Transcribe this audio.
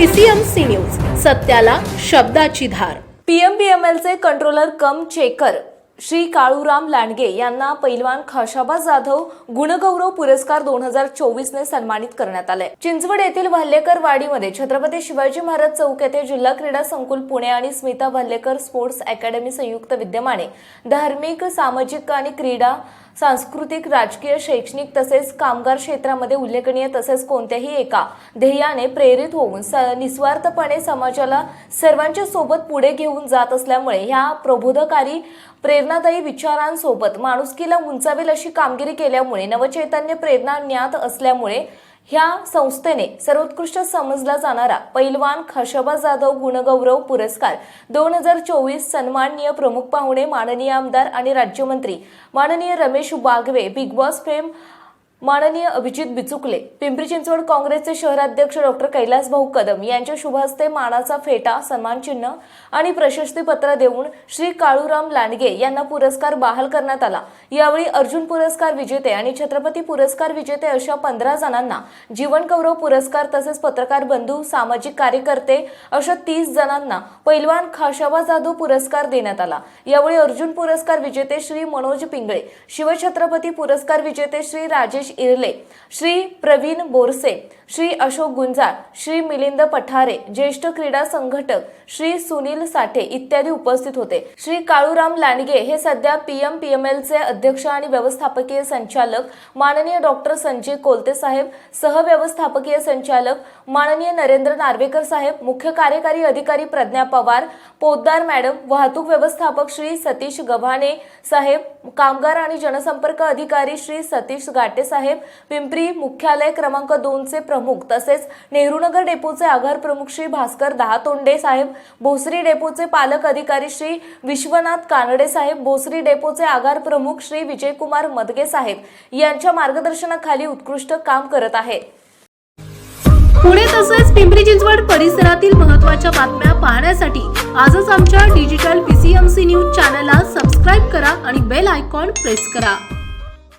PCMC news सत्याला शब्दाची धार. पीएमबीएमएलचे controller cum checker Shri Kaluram Landge यांना पैलवान खाशाबा जाधव गुणगौरव पुरस्कार दोन हजार चोवीस ने सन्मानित करण्यात आले चिंचवड येथील भाल्लेकर वाडीमध्ये छत्रपती शिवाजी महाराज चौक येथे जिल्हा क्रीडा संकुल पुणे आणि स्मिता भाल्लेकर स्पोर्ट्स अकॅडमी संयुक्त विद्यमाने धार्मिक सामाजिक आणि क्रीडा सांस्कृतिक राजकीय शैक्षणिक तसेच कामगार क्षेत्रामध्ये उल्लेखनीय तसेच कोणत्याही एका ध्येयाने प्रेरित होऊन स- निस्वार्थपणे समाजाला सर्वांच्या सोबत पुढे घेऊन जात असल्यामुळे ह्या प्रबोधकारी प्रेरणादायी विचारांसोबत माणुसकीला उंचावेल अशी कामगिरी केल्यामुळे नवचैतन्य प्रेरणा ज्ञात असल्यामुळे ह्या संस्थेने सर्वोत्कृष्ट समजला जाणारा पैलवान खशबा जाधव गुणगौरव पुरस्कार दोन हजार चोवीस सन्माननीय प्रमुख पाहुणे माननीय आमदार आणि राज्यमंत्री माननीय Ramesh Bagwe Bigg Boss fame माननीय अभिजित बिचुकले पिंपरी चिंचवड काँग्रेसचे शहराध्यक्ष डॉक्टर कैलास भाऊ कदम यांच्या शुभहस्ते मानाचा फेटा सन्मानचिन्ह आणि प्रशस्तीपत्र देऊन श्री काळूराम लांडगे यांना पुरस्कार बहाल करण्यात आला. यावेळी अर्जुन पुरस्कार विजेते आणि छत्रपती पुरस्कार विजेते अशा पंधरा जणांना जीवनगौरव पुरस्कार तसेच पत्रकार बंधू सामाजिक कार्यकर्ते अशा तीस जणांना पैलवान खाशाबा जाधव पुरस्कार देण्यात आला. यावेळी अर्जुन पुरस्कार विजेते श्री मनोज पिंगळे शिवछत्रपती पुरस्कार विजेते श्री राजेश इरले श्री प्रवीण बोरसे श्री अशोक गुंजाळ श्री मिलिंद पठारे ज्येष्ठ क्रीडा संघटक श्री सुनील साठे इत्यादी उपस्थित होते. श्री काळूराम लांडगे हे सध्या पीएम पीएमएलचे अध्यक्ष आणि व्यवस्थापकीय संचालक माननीय डॉक्टर संजय कोलते साहेब सहव्यवस्थापकीय संचालक माननीय नरेंद्र नार्वेकर साहेब मुख्य कार्यकारी अधिकारी प्रज्ञा पवार पोद्दार मॅडम वाहतूक व्यवस्थापक श्री सतीश गव्हाणे साहेब कामगार आणि जनसंपर्क अधिकारी श्री सतीश गाटे साहेब पिंपरी मुख्यालय क्रमांक दोनचे प्रमुख. तसेच नेहरूनगर डेपोचे आगार प्रमुख श्री भास्कर दहातोंडे साहेब भोसरी डेपोचे पालक अधिकारी श्री विश्वनाथ कानडे साहेब भोसरी डेपोचे आगार प्रमुख श्री विजयकुमार मदगे साहेब यांच्या मार्गदर्शनाखाली उत्कृष्ट काम करत आहे. पुणे तसेच पिंपरी चिंचवड परिसरातील महत्त्वाच्या बातम्या पाहण्यासाठी आजच आमच्या डिजिटल पीसीएमसी न्यूज चॅनलला सबस्क्राईब करा आणि बेल आयकॉन प्रेस करा.